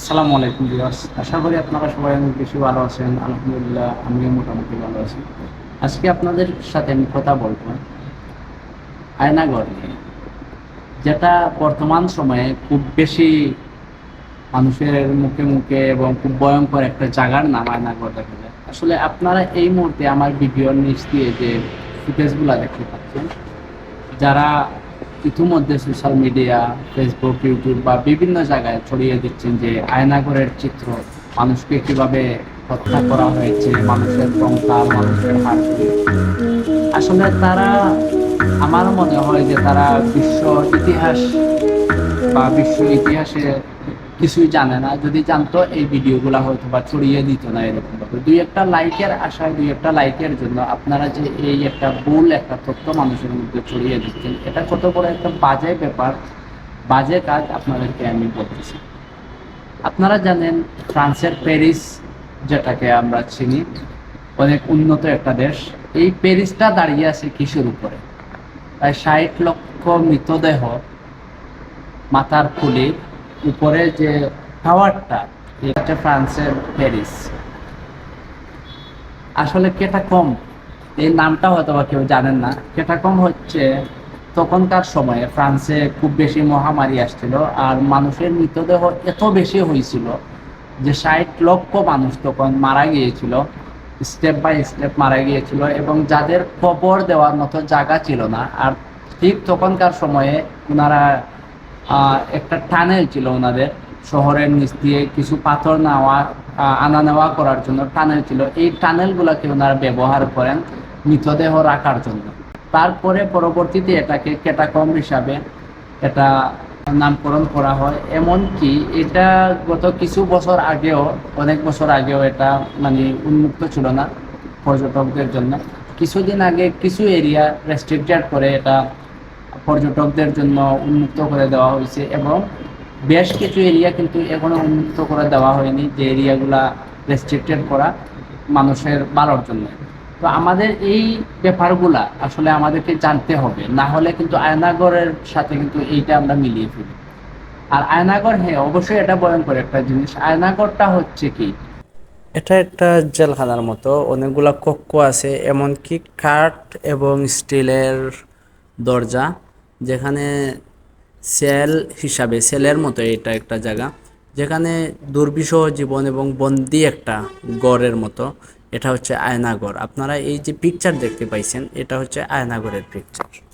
আসসালামু আলাইকুম ভিউয়ার্স। আশা করি আপনারা সবাই অনেক বেশি ভালো আছেন। আলহামদুলিল্লাহ, আমিও মোটামুটি ভালো আছি। আজকে আপনাদের সাথে আমি কথা বলব আয়নাগর নিয়ে, যেটা বর্তমান সময়ে খুব বেশি মানুষের মুখে মুখে এবং খুব ভয়ঙ্কর একটা জায়গার নাম আয়নাগর দেখা যায়। আসলে আপনারা এই মুহূর্তে আমার ভিডিওর নিচ দিয়ে যে ফুটেজগুলো দেখতে পাচ্ছেন, যারা ইতিমধ্যে সোশ্যাল মিডিয়া ফেসবুক ইউটিউব বা বিভিন্ন জায়গায় ছড়িয়ে দিচ্ছেন যে আয়নাঘরের চিত্র, মানুষকে কীভাবে হত্যা করা হয়েছে, মানুষের কঙ্কাল মানুষের হাসি। আসলে তারা, আমার মনে হয় যে তারা বিশ্ব ইতিহাস বা বিশ্ব ইতিহাসে কিছুই জানে না। যদি জানতো, এই ভিডিওগুলো হয়তো বা ছড়িয়ে দিত না এরকম ভাবে। দুই একটা লাইকের আশায়, দুই একটা লাইকের জন্য আপনারা যে এই একটা ভুল, একটা তথ্য মানুষের মধ্যে ছড়িয়ে দিচ্ছেন, এটা কত বড় একটা বাজে ব্যাপার, বাজে কাজ আপনাদেরকে আমি বলতেছি। আপনারা জানেন, ফ্রান্সের প্যারিস, যেটাকে আমরা চিনি, অনেক উন্নত একটা দেশ। এই প্যারিসটা দাঁড়িয়ে আছে কিসের উপরে? প্রায় ষাট লক্ষ মৃতদেহ মাথার ফুলির উপরে যে টাওয়ারটা এটা ফ্রান্সের প্যারিস। আসলে কেটাকম এই নামটা হয়তো বা কেউ জানেন না। কেটাকম হচ্ছে তখনকার সময়ে ফ্রান্সে খুব বেশি মহামারী আসছিল আর মানুষের মৃতদেহ এত বেশি হয়েছিল যে ষাট লক্ষ মানুষ তখন মারা গিয়েছিল, স্টেপ বাই স্টেপ মারা গিয়েছিল এবং যাদের কবর দেওয়ার মতো জায়গা ছিল না। আর ঠিক তখনকার সময়ে ওনারা একটা টানেল ছিল ওনাদের। শহরের নিচ দিয়ে কিছু পাথর নেওয়া আনা নেওয়া করার জন্য টানেল ছিল। এই টানেলগুলোকে ওনারা ব্যবহার করেন মৃতদেহ রাখার জন্য। তারপরে পরবর্তীতে এটাকে কেটাকম হিসাবে এটা নামকরণ করা হয়। এমনকি এটা গত কিছু বছর আগেও, অনেক বছর আগেও এটা মানে উন্মুক্ত ছিল না পর্যটকদের জন্য। কিছুদিন আগে কিছু এরিয়া রেস্ট্রিক্টেড করে এটা পর্যটকদের জন্য উন্মুক্ত করে দেওয়া হয়েছে এবং বেশ কিছু এরিয়া কিন্তু এখনও উন্মুক্ত করে দেওয়া হয়নি যে এরিয়াগুলা রেস্ট্রিক্টেড করা মানুষের ভালোর জন্য। তো আমাদের এই ব্যাপারগুলা আসলে আমাদেরকে জানতে হবে, না হলে কিন্তু আয়নাগরের সাথে কিন্তু এইটা আমরা মিলিয়ে ফেলি। আর আয়নাগর হ্যাঁ অবশ্যই এটা ভয়ঙ্কর একটা জিনিস। আয়নাগরটা হচ্ছে কি? এটা একটা জেলখানার মতো, অনেকগুলা কক্ষ আছে, এমনকি কাঠ এবং স্টিলের দরজা, যেখানে সেল হিসাবে, সেলের মতো এটা একটা জায়গা, যেখানে দুর্বিষহ জীবন এবং বন্দি একটা গড়ের মতো, এটা হচ্ছে আয়নাগর। আপনারা এই যে পিকচার দেখতে পাইছেন, এটা হচ্ছে আয়নাগরের পিকচার